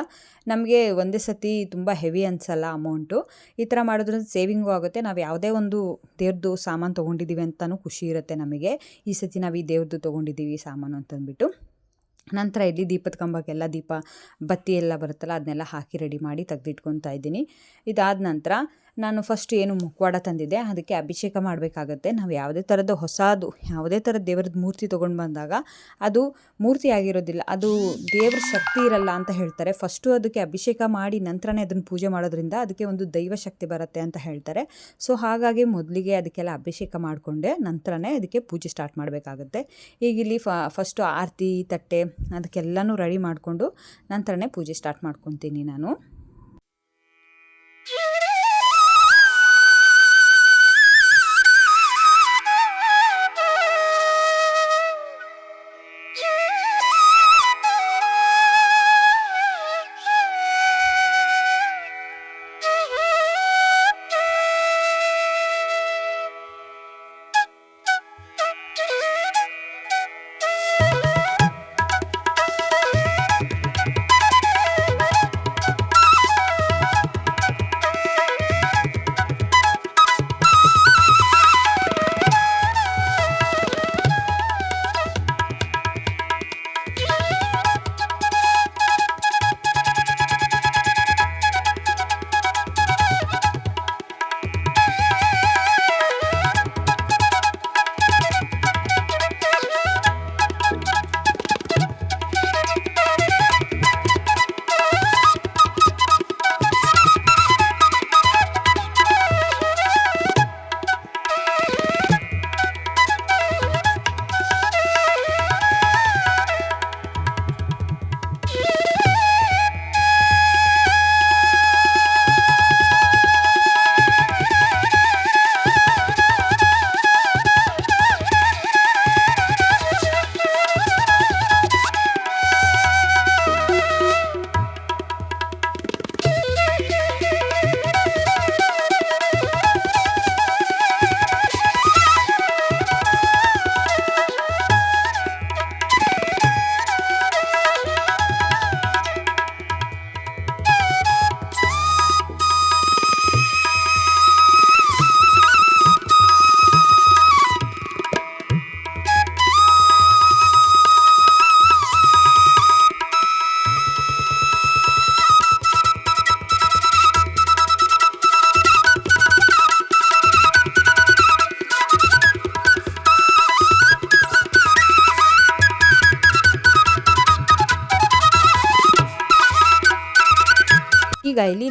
ನಮಗೆ ಒಂದೇ ಸತಿ ತುಂಬ ಹೆವಿ ಅನಿಸಲ್ಲ ಅಮೌಂಟು ಈ ಥರ ಮಾಡೋದ್ರಿಂದ ಸೇವಿಂಗು ಆಗುತ್ತೆ. ನಾವು ಯಾವುದೇ ಒಂದು ದೇವ್ರದ್ದು ಸಾಮಾನು ತೊಗೊಂಡಿದ್ದೀವಿ ಅಂತಲೂ ಖುಷಿ ಇರುತ್ತೆ ನಮಗೆ. ಈ ಸತಿ ನಾವು ಈ ದೇವ್ರದ್ದು ತೊಗೊಂಡಿದ್ದೀವಿ ಸಾಮಾನು ಅಂತಂದ್ಬಿಟ್ಟು. ನಂತರ ಇಲ್ಲಿ ದೀಪದ ಕಂಬಕ್ಕೆಲ್ಲ ದೀಪ, ಬತ್ತಿ ಎಲ್ಲ ಬರುತ್ತಲ್ಲ ಅದನ್ನೆಲ್ಲ ಹಾಕಿ ರೆಡಿ ಮಾಡಿ ತೆಗೆದಿಟ್ಕೊತಾ ಇದ್ದೀನಿ. ಇದಾದ ನಂತರ ನಾನು ಫಸ್ಟ್ ಏನು ಮುಖವಾಡ ತಂದಿದ್ದೆ, ಅದಕ್ಕೆ ಅಭಿಷೇಕ ಮಾಡಬೇಕಾಗತ್ತೆ. ನಾವು ಯಾವುದೇ ಥರದ ಹೊಸದು, ಯಾವುದೇ ಥರದ ದೇವ್ರದ್ದು ಮೂರ್ತಿ ತೊಗೊಂಡು ಬಂದಾಗ ಅದು ಮೂರ್ತಿ ಆಗಿರೋದಿಲ್ಲ, ಅದು ದೇವ್ರ ಶಕ್ತಿ ಇರಲ್ಲ ಅಂತ ಹೇಳ್ತಾರೆ. ಫಸ್ಟು ಅದಕ್ಕೆ ಅಭಿಷೇಕ ಮಾಡಿ ನಂತರನೇ ಅದನ್ನು ಪೂಜೆ ಮಾಡೋದ್ರಿಂದ ಅದಕ್ಕೆ ಒಂದು ದೈವ ಶಕ್ತಿ ಬರುತ್ತೆ ಅಂತ ಹೇಳ್ತಾರೆ. ಸೊ ಹಾಗಾಗಿ ಮೊದಲಿಗೆ ಅದಕ್ಕೆಲ್ಲ ಅಭಿಷೇಕ ಮಾಡಿಕೊಂಡೆ, ನಂತರನೇ ಅದಕ್ಕೆ ಪೂಜೆ ಸ್ಟಾರ್ಟ್ ಮಾಡಬೇಕಾಗತ್ತೆ. ಈಗ ಇಲ್ಲಿ ಫಸ್ಟು ಆರತಿ, ತಟ್ಟೆ ಅದಕ್ಕೆಲ್ಲನೂ ರೆಡಿ ಮಾಡಿಕೊಂಡು ನಂತರನೇ ಪೂಜೆ ಸ್ಟಾರ್ಟ್ ಮಾಡ್ಕೊತೀನಿ ನಾನು.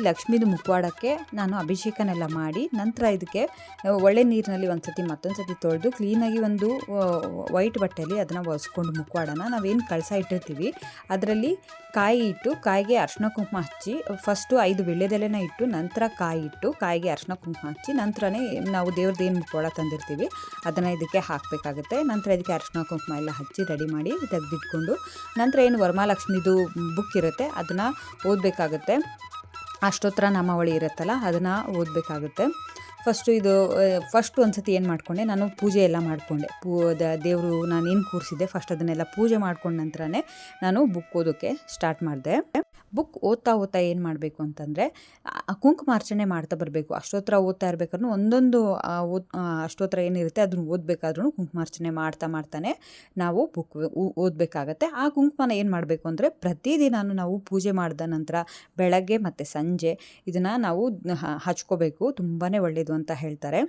ಲಕ್ಷ್ಮೀದು ಮುಖವಾಡಕ್ಕೆ ನಾನು ಅಭಿಷೇಕನೆಲ್ಲ ಮಾಡಿ ನಂತರ ಇದಕ್ಕೆ ಒಳ್ಳೆ ನೀರಿನಲ್ಲಿ ಒಂದು ಸತಿ ಮತ್ತೊಂದು ಸತಿ ತೊಳೆದು ಕ್ಲೀನಾಗಿ ಒಂದು ವೈಟ್ ಬಟ್ಟೆಯಲ್ಲಿ ಅದನ್ನು ಒರೆಸ್ಕೊಂಡು ಮುಖವಾಡನ ನಾವೇನು ಕಳಸ ಇಟ್ಟಿರ್ತೀವಿ. ಅದರಲ್ಲಿ ಕಾಯಿ ಇಟ್ಟು ಕಾಯಿಗೆ ಅರ್ಶಿನ ಕುಂಕುಮ ಹಚ್ಚಿ, ಫಸ್ಟು ಐದು ವಿಳ್ಯದೆಲೆನ ಇಟ್ಟು ನಂತರ ಕಾಯಿ ಇಟ್ಟು ಕಾಯಿಗೆ ಅರ್ಶಿನ ಕುಂಕುಮ ಹಚ್ಚಿ ನಂತರನೇ ನಾವು ದೇವ್ರದ್ದು ಏನು ಮುಖವಾಡ ತಂದಿರ್ತೀವಿ, ಅದನ್ನು ಇದಕ್ಕೆ ಹಾಕಬೇಕಾಗುತ್ತೆ. ನಂತರ ಇದಕ್ಕೆ ಅರ್ಶಿನ ಕುಂಕುಮ ಎಲ್ಲ ಹಚ್ಚಿ ರೆಡಿ ಮಾಡಿ ತೆಗೆದಿಟ್ಕೊಂಡು, ನಂತರ ಏನು ವರಮಹಾಲಕ್ಷ್ಮಿದು ಬುಕ್ ಇರುತ್ತೆ ಅದನ್ನು ಓದಬೇಕಾಗುತ್ತೆ. ಅಷ್ಟೋತ್ತರ ನಾಮಾವಳಿ ಇರುತ್ತಲ್ಲ ಅದನ್ನು ಓದಬೇಕಾಗುತ್ತೆ. ಫಸ್ಟು ಇದು ಫಸ್ಟ್ ಒಂದು ಸತಿ ಏನು ಮಾಡಿಕೊಂಡೆ, ನಾನು ಪೂಜೆ ಎಲ್ಲ ಮಾಡಿಕೊಂಡೆ. ಪೂ, ದ, ದೇವರು ನಾನು ಏನು ಕೂರಿಸಿದ್ದೆ, ಫಸ್ಟ್ ಅದನ್ನೆಲ್ಲ ಪೂಜೆ ಮಾಡ್ಕೊಂಡ ನಂತರನೇ ನಾನು ಬುಕ್ ಓದೋಕ್ಕೆ ಸ್ಟಾರ್ಟ್ ಮಾಡಿದೆ. ಬುಕ್ ಓದ್ತಾ ಓದ್ತಾ ಏನು ಮಾಡಬೇಕು ಅಂತಂದರೆ ಕುಂಕುಮಾರ್ಚನೆ ಮಾಡ್ತಾ ಬರಬೇಕು. ಅಷ್ಟೋತ್ರ ಓದ್ತಾ ಇರಬೇಕಾದ್ರೂ ಒಂದೊಂದು ಓದ್ ಅಷ್ಟೋತ್ರ ಏನಿರುತ್ತೆ ಅದನ್ನು ಓದಬೇಕಾದ್ರೂ ಕುಂಕುಮಾರ್ಚನೆ ಮಾಡ್ತಾ ಮಾಡ್ತಾನೆ ನಾವು ಬುಕ್ ಓದಬೇಕಾಗತ್ತೆ. ಆ ಕುಂಕುಮನ ಏನು ಮಾಡಬೇಕು ಅಂದರೆ, ಪ್ರತಿದಿನಾನು ನಾವು ಪೂಜೆ ಮಾಡಿದ ನಂತರ ಬೆಳಗ್ಗೆ ಮತ್ತು ಸಂಜೆ ಇದನ್ನು ನಾವು ಹಚ್ಕೋಬೇಕು. ತುಂಬಾ ಒಳ್ಳೆಯದು ಅಂತ ಹೇಳ್ತಾರೆ.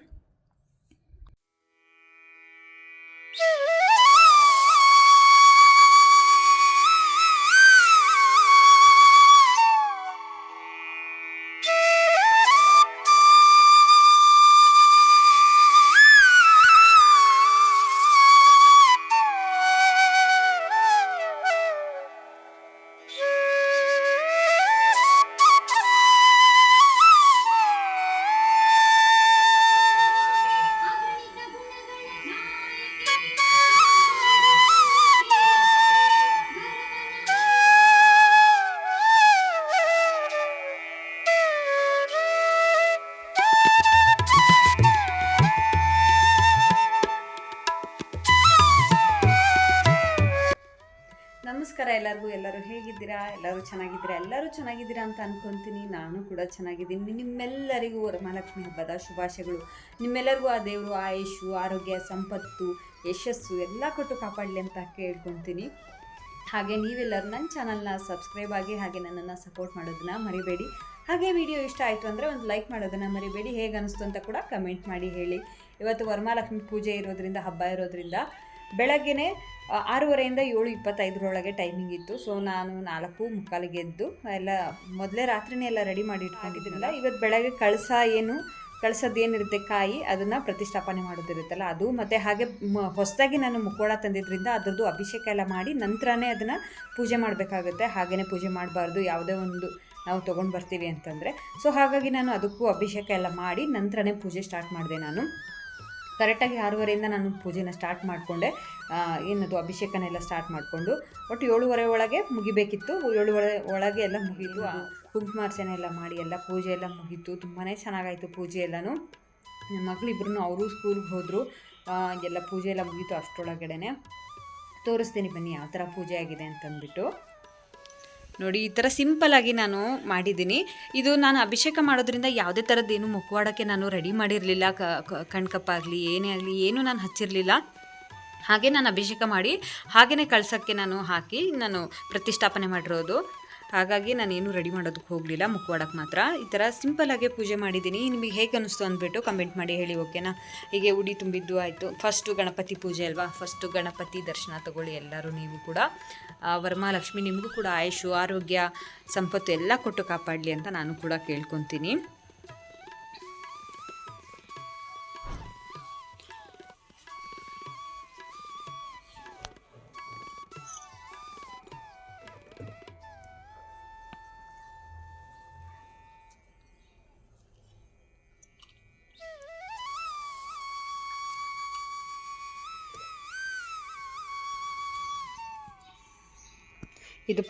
ಎಲ್ಲರಿಗೂ ಎಲ್ಲರೂ ಹೇಗಿದ್ದೀರಾ? ಎಲ್ಲರೂ ಚೆನ್ನಾಗಿದ್ದೀರಾ? ಎಲ್ಲರೂ ಚೆನ್ನಾಗಿದ್ದೀರಾ ಅಂತ ಅನ್ಕೊಂತೀನಿ. ನಾನು ಕೂಡ ಚೆನ್ನಾಗಿದ್ದೀನಿ. ನಿಮ್ಮೆಲ್ಲರಿಗೂ ವರಮಹಾಲಕ್ಷ್ಮಿ ಹಬ್ಬದ ಶುಭಾಶಯಗಳು. ನಿಮ್ಮೆಲ್ಲರಿಗೂ ಆ ದೇವರು ಆಯುಷು ಆರೋಗ್ಯ, ಸಂಪತ್ತು, ಯಶಸ್ಸು ಎಲ್ಲ ಕೊಟ್ಟು ಕಾಪಾಡಲಿ ಅಂತ ಕೇಳ್ಕೊತೀನಿ. ಹಾಗೆ ನೀವೆಲ್ಲರೂ ನನ್ನ ಚಾನಲ್ನ ಸಬ್ಸ್ಕ್ರೈಬ್ ಆಗಿ ಹಾಗೆ ನನ್ನನ್ನು ಸಪೋರ್ಟ್ ಮಾಡೋದನ್ನ ಮರಿಬೇಡಿ. ಹಾಗೆ ವಿಡಿಯೋ ಇಷ್ಟ ಆಯಿತು ಅಂದರೆ ಒಂದು ಲೈಕ್ ಮಾಡೋದನ್ನು ಮರಿಬೇಡಿ. ಹೇಗೆ ಅನಿಸ್ತು ಅಂತ ಕೂಡ ಕಮೆಂಟ್ ಮಾಡಿ ಹೇಳಿ. ಇವತ್ತು ವರಮಹಾಲಕ್ಷ್ಮಿ ಪೂಜೆ ಇರೋದ್ರಿಂದ, ಹಬ್ಬ ಇರೋದ್ರಿಂದ ಬೆಳಗ್ಗೆನೇ ಆರೂವರೆಯಿಂದ ಏಳು ಇಪ್ಪತ್ತೈದರೊಳಗೆ ಟೈಮಿಂಗ್ ಇತ್ತು. ಸೊ ನಾನು ನಾಲ್ಕು ಮುಕ್ಕಾಲಿಗೆ ಎದ್ದು ಎಲ್ಲ ಮೊದಲೇ ರಾತ್ರಿನೇ ಎಲ್ಲ ರೆಡಿ ಮಾಡಿ ಇಟ್ಕೊಂಡಿದ್ದೀನಲ್ಲ ಇವತ್ತು ಬೆಳಗ್ಗೆ ಕಳಸ ಏನು, ಕಳ್ಸೋದು ಏನಿರುತ್ತೆ ಕಾಯಿ, ಅದನ್ನು ಪ್ರತಿಷ್ಠಾಪನೆ ಮಾಡೋದಿರುತ್ತಲ್ಲ ಅದು ಮತ್ತು ಹಾಗೆ ಮ, ಹೊಸದಾಗಿ ನಾನು ಮುಕ್ಕೋಳ ತಂದಿದ್ದರಿಂದ ಅದರದ್ದು ಅಭಿಷೇಕ ಎಲ್ಲ ಮಾಡಿ ನಂತರನೇ ಅದನ್ನು ಪೂಜೆ ಮಾಡಬೇಕಾಗುತ್ತೆ. ಹಾಗೆಯೇ ಪೂಜೆ ಮಾಡಬಾರ್ದು, ಯಾವುದೇ ಒಂದು ನಾವು ತೊಗೊಂಡು ಬರ್ತೀವಿ ಅಂತಂದರೆ. ಸೊ ಹಾಗಾಗಿ ನಾನು ಅದಕ್ಕೂ ಅಭಿಷೇಕ ಎಲ್ಲ ಮಾಡಿ ನಂತರನೇ ಪೂಜೆ ಸ್ಟಾರ್ಟ್ ಮಾಡಿದೆ ನಾನು. ಕರೆಕ್ಟಾಗಿ ಆರೂವರೆಯಿಂದ ನಾನು ಪೂಜೆನ ಸ್ಟಾರ್ಟ್ ಮಾಡಿಕೊಂಡೆ. ಏನದು, ಅಭಿಷೇಕನೆಲ್ಲ ಸ್ಟಾರ್ಟ್ ಮಾಡಿಕೊಂಡು, ಒಟ್ಟು ಏಳುವರೆ ಒಳಗೆ ಮುಗಿಬೇಕಿತ್ತು. ಏಳುವರೆ ಒಳಗೆ ಎಲ್ಲ ಮುಗೀತು ಆ ಕುಂಕುಮಾರ್ಚನೆ ಎಲ್ಲ ಮಾಡಿ, ಎಲ್ಲ ಪೂಜೆ ಎಲ್ಲ ಮುಗೀತು. ತುಂಬಾ ಚೆನ್ನಾಗಾಯಿತು ಪೂಜೆ ಎಲ್ಲನೂ. ನನ್ನ ಮಗಳಿಬ್ರು ಅವರು ಸ್ಕೂಲ್ಗೆ ಹೋದರು. ಎಲ್ಲ ಪೂಜೆ ಎಲ್ಲ ಮುಗೀತು ಅಷ್ಟರೊಳಗಡೆ ತೋರಿಸ್ತೀನಿ ಬನ್ನಿ ಯಾವ ಥರ ಪೂಜೆ ಆಗಿದೆ ಅಂತಂದ್ಬಿಟ್ಟು. ನೋಡಿ, ಈ ಥರ ಸಿಂಪಲಾಗಿ ನಾನು ಮಾಡಿದ್ದೀನಿ. ಇದು ನಾನು ಅಭಿಷೇಕ ಮಾಡೋದ್ರಿಂದ ಯಾವುದೇ ಥರದ್ದೇನು ಮುಖವಾಡಕ್ಕೆ ನಾನು ರೆಡಿ ಮಾಡಿರಲಿಲ್ಲ. ಕಣ್ಕಪ್ಪಾಗಲಿ, ಏನೇ ಆಗಲಿ, ಏನೂ ನಾನು ಹಚ್ಚಿರಲಿಲ್ಲ. ಹಾಗೆ ನಾನು ಅಭಿಷೇಕ ಮಾಡಿ ಹಾಗೇ ಕಳ್ಸೋಕ್ಕೆ ನಾನು ಹಾಕಿ ನಾನು ಪ್ರತಿಷ್ಠಾಪನೆ ಮಾಡಿರೋದು. ಹಾಗಾಗಿ ನಾನೇನು ರೆಡಿ ಮಾಡೋದಕ್ಕೆ ಹೋಗಲಿಲ್ಲ, ಮುಖವಾಡಕ್ಕೆ ಮಾತ್ರ. ಈ ಥರ ಸಿಂಪಲ್ಲಾಗೆ ಪೂಜೆ ಮಾಡಿದ್ದೀನಿ. ನಿಮಗೆ ಹೇಗೆ ಅನ್ನಿಸ್ತು ಅಂದ್ಬಿಟ್ಟು ಕಮೆಂಟ್ ಮಾಡಿ ಹೇಳಿ ಓಕೆನಾ ಹೀಗೆ ಉಡಿ ತುಂಬಿದ್ದು ಆಯಿತು. ಫಸ್ಟು ಗಣಪತಿ ಪೂಜೆ ಅಲ್ವಾ? ಫಸ್ಟು ಗಣಪತಿ ದರ್ಶನ ತಗೊಳ್ಳಿ ಎಲ್ಲರೂ ನೀವು ಕೂಡ. ವರಮಹಾಲಕ್ಷ್ಮಿ ನಿಮಗೂ ಕೂಡ ಆಯುಷು, ಆರೋಗ್ಯ, ಸಂಪತ್ತು ಎಲ್ಲ ಕೊಟ್ಟು ಕಾಪಾಡಲಿ ಅಂತ ನಾನು ಕೂಡ ಕೇಳ್ಕೊತೀನಿ.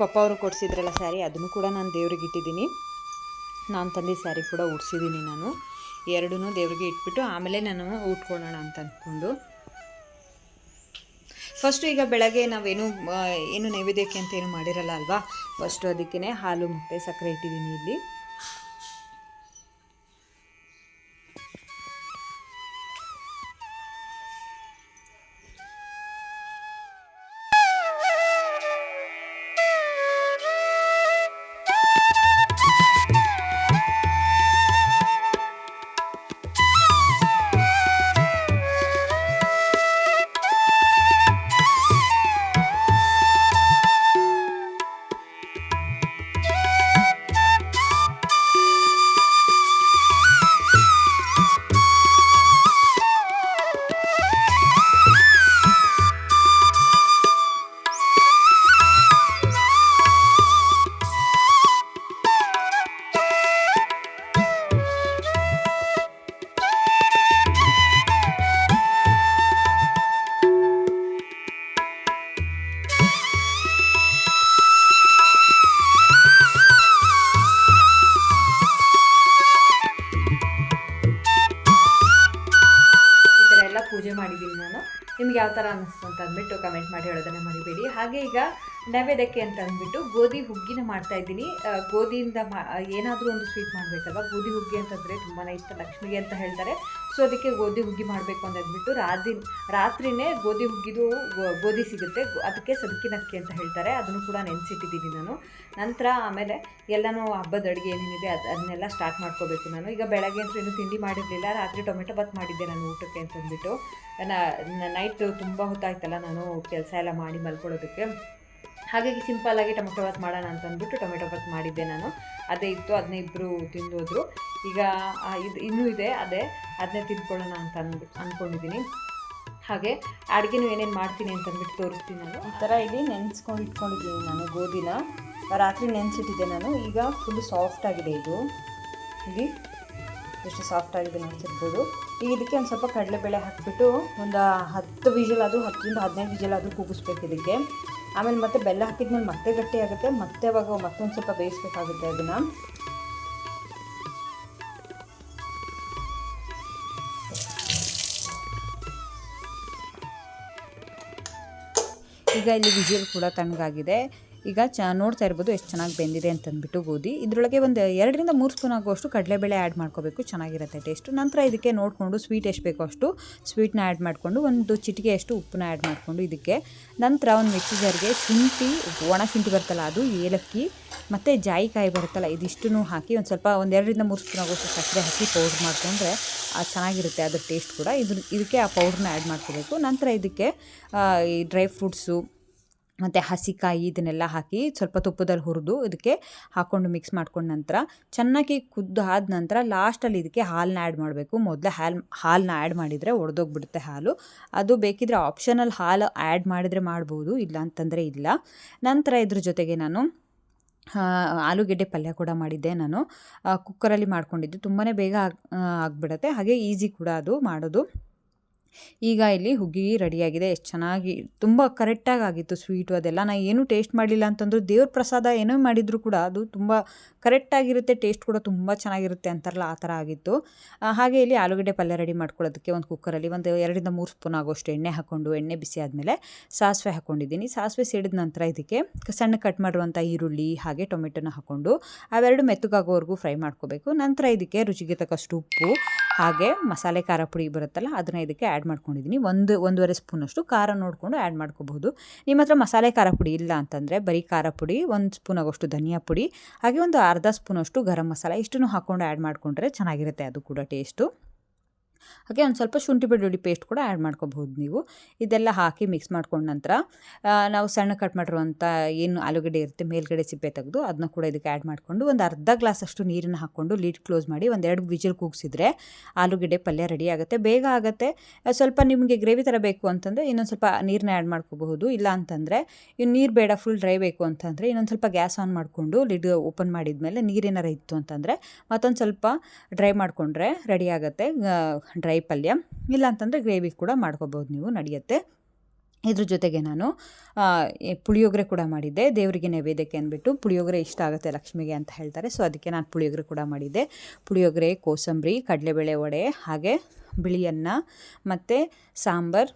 ಪಪ್ಪ ಅವರು ಕೊಡಿಸಿದ್ರಲ್ಲ ಸ್ಯಾರಿ, ಅದನ್ನು ಕೂಡ ನಾನು ದೇವ್ರಿಗೆ ಇಟ್ಟಿದ್ದೀನಿ. ನಾನು ತಂದಿದ್ದ ಸ್ಯಾರಿ ಕೂಡ ಉಡ್ಸಿದ್ದೀನಿ ನಾನು. ಎರಡೂ ದೇವ್ರಿಗೆ ಇಟ್ಬಿಟ್ಟು ಆಮೇಲೆ ನಾನು ಉಟ್ಕೊಳ್ಳೋಣ ಅಂತ ಅಂದ್ಕೊಂಡು. ಫಸ್ಟು ಈಗ ಬೆಳಗ್ಗೆ ನಾವೇನು ಏನು ನೈವೇದ್ಯಕ್ಕೆ ಅಂತ ಏನು ಮಾಡಿರಲ್ಲ ಅಲ್ವಾ? ಫಸ್ಟು ಅದಕ್ಕೇ ಹಾಲು ಮತ್ತು ಸಕ್ಕರೆ ಇಟ್ಟಿದ್ದೀನಿ ಇಲ್ಲಿ. ನೈವೇದ್ಯಕ್ಕೆ ಅಂತ ಅಂದ್ಬಿಟ್ಟು ಗೋಧಿ ಹುಗ್ಗಿನ ಮಾಡ್ತಾ ಇದ್ದೀನಿ. ಗೋಧಿಯಿಂದ ಮಾ, ಏನಾದರೂ ಒಂದು ಸ್ವೀಟ್ ಮಾಡಬೇಕಲ್ವ? ಗೋಧಿ ಹುಗ್ಗಿ ಅಂತಂದರೆ ತುಂಬಾ ಇಷ್ಟ ಲಕ್ಷ್ಮಿಗೆ ಅಂತ ಹೇಳ್ತಾರೆ. ಸೊ ಅದಕ್ಕೆ ಗೋಧಿ ಹುಗ್ಗಿ ಮಾಡಬೇಕು ಅಂತ ಅಂದ್ಬಿಟ್ಟು ರಾತ್ರಿ, ರಾತ್ರಿನೇ ಗೋಧಿ ಹುಗ್ಗಿದು ಗೋಧಿ ಸಿಗುತ್ತೆ. ಅದಕ್ಕೆ ಸದಕಿನಕ್ಕಿ ಅಂತ ಹೇಳ್ತಾರೆ. ಅದನ್ನು ಕೂಡ ನೆನೆಸಿಟ್ಟಿದ್ದೀನಿ ನಾನು. ನಂತರ ಆಮೇಲೆ ಎಲ್ಲನೂ ಹಬ್ಬದ ಅಡುಗೆ ಏನೇನಿದೆ ಅದು, ಅದನ್ನೆಲ್ಲ ಸ್ಟಾರ್ಟ್ ಮಾಡ್ಕೋಬೇಕು ನಾನು. ಈಗ ಬೆಳಗ್ಗೆ ಅಂತೂ ಏನು ತಿಂಡಿ ಮಾಡಿರಲಿಲ್ಲ. ರಾತ್ರಿ ಟೊಮೆಟೊ ಬಾತ್ ಮಾಡಿದ್ದೆ ನಾನು ಊಟಕ್ಕೆ ಅಂತಂದ್ಬಿಟ್ಟು ನೈಟ್ ತುಂಬ ಹೊತ್ತಾಯ್ತಲ್ಲ ನಾನು ಕೆಲಸ ಎಲ್ಲ ಮಾಡಿ ಮಲ್ಕೊಳ್ಳೋದಕ್ಕೆ. ಹಾಗಾಗಿ ಸಿಂಪಲ್ಲಾಗಿ ಟೊಮೆಟೊ ಬಾತ್ ಮಾಡೋಣ ಅಂತ ಅಂದ್ಬಿಟ್ಟು ಟೊಮೆಟೊ ಬಾತ್ ಮಾಡಿದ್ದೆ ನಾನು. ಅದೇ ಇತ್ತು ಅದನ್ನೇ ಇಬ್ಬರು ತಿಂದೋದ್ರು. ಈಗ ಇದು ಇನ್ನೂ ಇದೆ, ಅದೇ ಅದನ್ನೇ ತಿಂದ್ಕೊಳ್ಳೋಣ ಅಂತ ಅಂದ್ಬಿಟ್ಟು ಅಂದ್ಕೊಂಡಿದ್ದೀನಿ ಹಾಗೆ ಅಡುಗೆನೂ ಏನೇನು ಮಾಡ್ತೀನಿ ಅಂತ ಅಂದ್ಬಿಟ್ಟು ತೋರಿಸ್ತೀನಿ ನಾನು. ಈ ಥರ ಇಲ್ಲಿ ನೆನೆಸ್ಕೊಂಡು ಇಟ್ಕೊಂಡಿದ್ದೀನಿ ನಾನು ಗೋಧಿನ. ರಾತ್ರಿ ನೆನೆಸಿಟ್ಟಿದ್ದೆ ನಾನು. ಈಗ ಫುಲ್ ಸಾಫ್ಟ್ ಆಗಿದೆ ಇದು. ಇಲ್ಲಿ ಎಷ್ಟು ಸಾಫ್ಟ್ ಆಗಿದೆ ನೆನೆಸಿರ್ಬೋದು. ಈಗ ಇದಕ್ಕೆ ಒಂದು ಸ್ವಲ್ಪ ಕಡಲೆಬೇಳೆ ಹಾಕಿಬಿಟ್ಟು ಒಂದು ಹತ್ತು ವಿಜಲ್ ಅದು ಹತ್ತರಿಂದ ಹದಿನೈದು ವಿಜಲ್ ಅದು ಕೂಗಿಸ್ಬೇಕು ಇದಕ್ಕೆ. ಆಮೇಲೆ ಮತ್ತೆ ಬೆಲ್ಲ ಹಾಕಿದ್ಮೇಲೆ ಮತ್ತೆ ಗಟ್ಟಿ ಆಗುತ್ತೆ. ಮತ್ತೆ ಅವಾಗ ಮತ್ತೊಂದು ಸ್ವಲ್ಪ ಬೇಯಿಸ್ಬೇಕಾಗುತ್ತೆ ಅದನ್ನು. ಈಗ ಇಲ್ಲಿ ವಿಜಿಲ್ ಕೂಡ ತಣ್ಣಗಾಗಿದೆ. ಈಗ ಚ ನೋಡ್ತಾ ಇರ್ಬೋದು ಎಷ್ಟು ಚೆನ್ನಾಗಿ ಬೆಂದಿದೆ ಅಂತಂದ್ಬಿಟ್ಟು ಗೋಧಿ. ಇದರೊಳಗೆ ಒಂದು ಎರಡರಿಂದ ಮೂರು ಸ್ಪೂನ್ ಆಗುವಷ್ಟು ಕಡಲೆಬೇಳೆ ಆ್ಯಡ್ ಮಾಡ್ಕೋಬೇಕು, ಚೆನ್ನಾಗಿರುತ್ತೆ ಟೇಸ್ಟು ನಂತರ ಇದಕ್ಕೆ ನೋಡಿಕೊಂಡು ಸ್ವೀಟ್ ಎಷ್ಟು ಬೇಕೋ ಅಷ್ಟು ಸ್ವೀಟ್ನ ಆ್ಯಡ್ ಮಾಡಿಕೊಂಡು ಒಂದು ಚಿಟಿಕೆ ಅಷ್ಟು ಉಪ್ಪನ್ನ ಆ್ಯಡ್ ಮಾಡಿಕೊಂಡು ಇದಕ್ಕೆ. ನಂತರ ಒಂದು ಮಿಕ್ಸಿ ಜಾರ್ಗೆ ಶುಂಠಿ, ಒಣ ಶುಂಠಿ ಬರುತ್ತಲ್ಲ ಅದು, ಏಲಕ್ಕಿ ಮತ್ತು ಜಾಯಿಕಾಯಿ ಬರುತ್ತಲ್ಲ ಇದಿಷ್ಟನ್ನು ಹಾಕಿ ಒಂದು ಸ್ವಲ್ಪ ಒಂದು ಎರಡರಿಂದ ಮೂರು ಸ್ಪೂನ್ ಆಗುವಷ್ಟು ಸಕ್ಕರೆ ಹಾಕಿ ಪೌಡ್ರ್ ಮಾಡಿಕೊಂಡ್ರೆ ಅದು ಚೆನ್ನಾಗಿರುತ್ತೆ ಅದ್ರ ಟೇಸ್ಟ್ ಕೂಡ. ಇದು ಇದಕ್ಕೆ ಆ ಪೌಡ್ರನ್ನ ಆ್ಯಡ್ ಮಾಡ್ಕೋಬೇಕು. ನಂತರ ಇದಕ್ಕೆ ಈ ಡ್ರೈ ಫ್ರೂಟ್ಸು ಮತ್ತು ಹಸಿಕಾಯಿ ಇದನ್ನೆಲ್ಲ ಹಾಕಿ ಸ್ವಲ್ಪ ತುಪ್ಪದಲ್ಲಿ ಹುರಿದು ಇದಕ್ಕೆ ಹಾಕ್ಕೊಂಡು ಮಿಕ್ಸ್ ಮಾಡ್ಕೊಂಡ ನಂತರ ಚೆನ್ನಾಗಿ ಕುದ್ದು ಆದ ನಂತರ ಲಾಸ್ಟಲ್ಲಿ ಇದಕ್ಕೆ ಹಾಲನ್ನ ಆ್ಯಡ್ ಮಾಡಬೇಕು. ಮೊದಲೇ ಹಾಲು, ಹಾಲನ್ನ ಆ್ಯಡ್ ಮಾಡಿದರೆ ಒಡೆದೋಗ್ಬಿಡುತ್ತೆ ಹಾಲು. ಅದು ಬೇಕಿದ್ರೆ ಆಪ್ಷನಲ್ ಹಾಲು ಆ್ಯಡ್ ಮಾಡಿದರೆ ಮಾಡ್ಬೋದು ಇಲ್ಲ ಅಂತಂದರೆ ಇಲ್ಲ. ನಂತರ ಇದ್ರ ಜೊತೆಗೆ ನಾನು ಆಲೂಗೆಡ್ಡೆ ಪಲ್ಯ ಕೂಡ ಮಾಡಿದ್ದೆ ನಾನು. ಕುಕ್ಕರಲ್ಲಿ ಮಾಡ್ಕೊಂಡಿದ್ದು. ತುಂಬಾ ಬೇಗ ಆಗ್ ಆಗಿಬಿಡುತ್ತೆ. ಹಾಗೆ ಈಸಿ ಕೂಡ ಅದು ಮಾಡೋದು. ಈಗ ಇಲ್ಲಿ ಹುಗ್ಗಿ ರೆಡಿಯಾಗಿದೆ. ಎಷ್ಟು ಚೆನ್ನಾಗಿ, ತುಂಬ ಕರೆಕ್ಟಾಗಿ ಆಗಿತ್ತು ಸ್ವೀಟು ಅದೆಲ್ಲ. ನಾನು ಏನೂ ಟೇಸ್ಟ್ ಮಾಡಲಿಲ್ಲ ಅಂತಂದರೂ ದೇವ್ರ ಪ್ರಸಾದ ಏನೋ ಮಾಡಿದರೂ ಕೂಡ ಅದು ತುಂಬ ಕರೆಕ್ಟಾಗಿರುತ್ತೆ, ಟೇಸ್ಟ್ ಕೂಡ ತುಂಬ ಚೆನ್ನಾಗಿರುತ್ತೆ ಅಂತಾರಲ್ಲ, ಆ ಥರ ಆಗಿತ್ತು. ಹಾಗೆ ಇಲ್ಲಿ ಆಲೂಗಡ್ಡೆ ಪಲ್ಯ ರೆಡಿ ಮಾಡ್ಕೊಳ್ಳೋದಕ್ಕೆ ಒಂದು ಕುಕ್ಕರಲ್ಲಿ ಒಂದು ಎರಡರಿಂದ ಮೂರು ಸ್ಪೂನ್ ಆಗೋಷ್ಟು ಎಣ್ಣೆ ಹಾಕ್ಕೊಂಡು, ಎಣ್ಣೆ ಬಿಸಿ ಆದಮೇಲೆ ಸಾಸಿವೆ ಹಾಕ್ಕೊಂಡಿದ್ದೀನಿ. ಸಾಸಿವೆ ಸಿಡಿದ ನಂತರ ಇದಕ್ಕೆ ಸಣ್ಣ ಕಟ್ ಮಾಡಿರುವಂಥ ಈರುಳ್ಳಿ, ಹಾಗೆ ಟೊಮೆಟೊನ ಹಾಕ್ಕೊಂಡು ಅವೆರಡು ಮೆತ್ತಗಾಗೋವರೆಗೂ ಫ್ರೈ ಮಾಡ್ಕೋಬೇಕು. ನಂತರ ಇದಕ್ಕೆ ರುಚಿಗೆ ತಕ್ಕಷ್ಟು ಉಪ್ಪು, ಹಾಗೆ ಮಸಾಲೆ ಖಾರ ಪುಡಿ ಬರುತ್ತಲ್ಲ, ಅದನ್ನು ಇದಕ್ಕೆ ಆ್ಯಡ್ ಮಾಡ್ಕೊಂಡಿದ್ದೀನಿ ಒಂದು, ಒಂದೂವರೆ ಸ್ಪೂನಷ್ಟು ಖಾರ ನೋಡಿಕೊಂಡು ಆ್ಯಡ್ ಮಾಡ್ಕೋಬಹುದು. ನಿಮ್ಮ ಹತ್ರ ಮಸಾಲೆ ಖಾರ ಪುಡಿ ಇಲ್ಲ ಅಂತಂದರೆ ಬರೀ ಖಾರ ಪುಡಿ, ಒಂದು ಸ್ಪೂನ್ ಆಗೋಷ್ಟು ಧನಿಯಾ ಪುಡಿ, ಹಾಗೆ ಒಂದು ಅರ್ಧ ಸ್ಪೂನಷ್ಟು ಗರಂ ಮಸಾಲ ಇಷ್ಟನ್ನು ಹಾಕ್ಕೊಂಡು ಆ್ಯಡ್ ಮಾಡಿಕೊಂಡ್ರೆ ಚೆನ್ನಾಗಿರುತ್ತೆ. ಅದು ಕೂಡ ಟೇಸ್ಟು ಹಾಗೆ ಒಂದು ಸ್ವಲ್ಪ ಶುಂಠಿ ಬೆಳ್ಳುಳ್ಳಿ ಪೇಸ್ಟ್ ಕೂಡ ಆ್ಯಡ್ ಮಾಡ್ಕೋಬಹುದು ನೀವು. ಇದೆಲ್ಲ ಹಾಕಿ ಮಿಕ್ಸ್ ಮಾಡ್ಕೊಂಡ ನಂತರ ನಾವು ಸಣ್ಣ ಕಟ್ ಮಾಡಿರುವಂಥ ಏನು ಆಲೂಗಡ್ಡೆ ಇರುತ್ತೆ, ಮೇಲ್ಗಡೆ ಸಿಪ್ಪೆ ತೆಗೆದು ಅದನ್ನ ಕೂಡ ಇದಕ್ಕೆ ಆ್ಯಡ್ ಮಾಡಿಕೊಂಡು ಒಂದು ಅರ್ಧ ಗ್ಲಾಸ್ ಅಷ್ಟು ನೀರನ್ನು ಹಾಕ್ಕೊಂಡು ಲೀಡ್ ಕ್ಲೋಸ್ ಮಾಡಿ ಒಂದೆರಡು ವಿಜಿಲ್ ಕೂಗಿಸಿದ್ರೆ ಆಲೂಗಡ್ಡೆ ಪಲ್ಯ ರೆಡಿ ಆಗುತ್ತೆ. ಬೇಗ ಆಗುತ್ತೆ. ಸ್ವಲ್ಪ ನಿಮಗೆ ಗ್ರೇವಿ ಥರ ಬೇಕು ಅಂತಂದರೆ ಇನ್ನೊಂದು ಸ್ವಲ್ಪ ನೀರನ್ನ ಆ್ಯಡ್ ಮಾಡ್ಕೋಬಹುದು. ಇಲ್ಲ ಅಂತಂದರೆ ಇನ್ನು ನೀರು ಬೇಡ ಫುಲ್ ಡ್ರೈ ಬೇಕು ಅಂತಂದರೆ ಇನ್ನೊಂದು ಸ್ವಲ್ಪ ಗ್ಯಾಸ್ ಆನ್ ಮಾಡಿಕೊಂಡು ಲಿಡ್ ಓಪನ್ ಮಾಡಿದ ಮೇಲೆ ನೀರೇನಾರ ಇತ್ತು ಅಂತಂದರೆ ಮತ್ತೊಂದು ಸ್ವಲ್ಪ ಡ್ರೈ ಮಾಡಿಕೊಂಡ್ರೆ ರೆಡಿ ಆಗುತ್ತೆ. ಡ್ರೈ ಪಲ್ಯ ಇಲ್ಲಾಂತಂದರೆ ಗ್ರೇವಿ ಕೂಡ ಮಾಡ್ಕೋಬೋದು ನೀವು, ನಡೆಯುತ್ತೆ. ಇದ್ರ ಜೊತೆಗೆ ನಾನು ಪುಳಿಯೋಗರೆ ಕೂಡ ಮಾಡಿದ್ದೆ. ದೇವರಿಗೆ ನೈವೇದ್ಯಕ್ಕೆ ಅಂದ್ಬಿಟ್ಟು ಪುಳಿಯೋಗರೆ ಇಷ್ಟ ಆಗುತ್ತೆ ಲಕ್ಷ್ಮಿಗೆ ಅಂತ ಹೇಳ್ತಾರೆ. ಸೊ ಅದಕ್ಕೆ ನಾನು ಪುಳಿಯೋಗರೆ ಕೂಡ ಮಾಡಿದ್ದೆ. ಪುಳಿಯೋಗರೆ, ಕೋಸಂಬರಿ, ಕಡಲೆಬೇಳೆ ವಡೆ, ಹಾಗೆ ಬಿಳಿ ಅನ್ನ ಮತ್ತು ಸಾಂಬಾರ್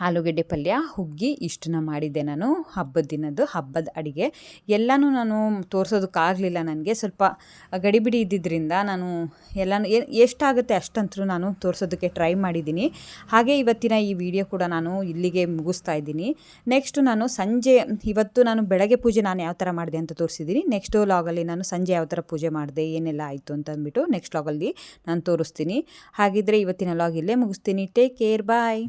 ಆಲೂಗೆಡ್ಡೆ ಪಲ್ಯ, ಹುಗ್ಗಿ ಇಷ್ಟನ್ನ ಮಾಡಿದ್ದೆ ನಾನು. ಹಬ್ಬದ ದಿನದ್ದು, ಹಬ್ಬದ ಅಡುಗೆ. ಎಲ್ಲನೂ ನಾನು ತೋರಿಸೋದಕ್ಕಾಗಲಿಲ್ಲ ನನಗೆ. ಸ್ವಲ್ಪ ಗಡಿಬಿಡಿ ಇದ್ದಿದ್ದರಿಂದ ನಾನು ಎಲ್ಲನೂ ಎಷ್ಟಾಗುತ್ತೆ ಅಷ್ಟಂತರೂ ನಾನು ತೋರಿಸೋದಕ್ಕೆ ಟ್ರೈ ಮಾಡಿದ್ದೀನಿ. ಹಾಗೆ ಇವತ್ತಿನ ಈ ವಿಡಿಯೋ ಕೂಡ ನಾನು ಇಲ್ಲಿಗೆ ಮುಗಿಸ್ತಾ ಇದ್ದೀನಿ. ನೆಕ್ಸ್ಟು ನಾನು ಸಂಜೆ, ಇವತ್ತು ನಾನು ಬೆಳಗ್ಗೆ ಪೂಜೆ ನಾನು ಯಾವ ಥರ ಮಾಡಿದೆ ಅಂತ ತೋರಿಸಿದ್ದೀನಿ. ನೆಕ್ಸ್ಟ್ ಲಾಗಲ್ಲಿ ನಾನು ಸಂಜೆ ಯಾವ ಥರ ಪೂಜೆ ಮಾಡಿದೆ, ಏನೆಲ್ಲ ಆಯಿತು ಅಂತ ಅಂದ್ಬಿಟ್ಟು ನೆಕ್ಸ್ಟ್ ಲಾಗಲ್ಲಿ ನಾನು ತೋರಿಸ್ತೀನಿ. ಹಾಗಿದ್ದರೆ ಇವತ್ತಿನ ಲಾಗ್ ಇಲ್ಲೇ ಮುಗಿಸ್ತೀನಿ. Take care, bye.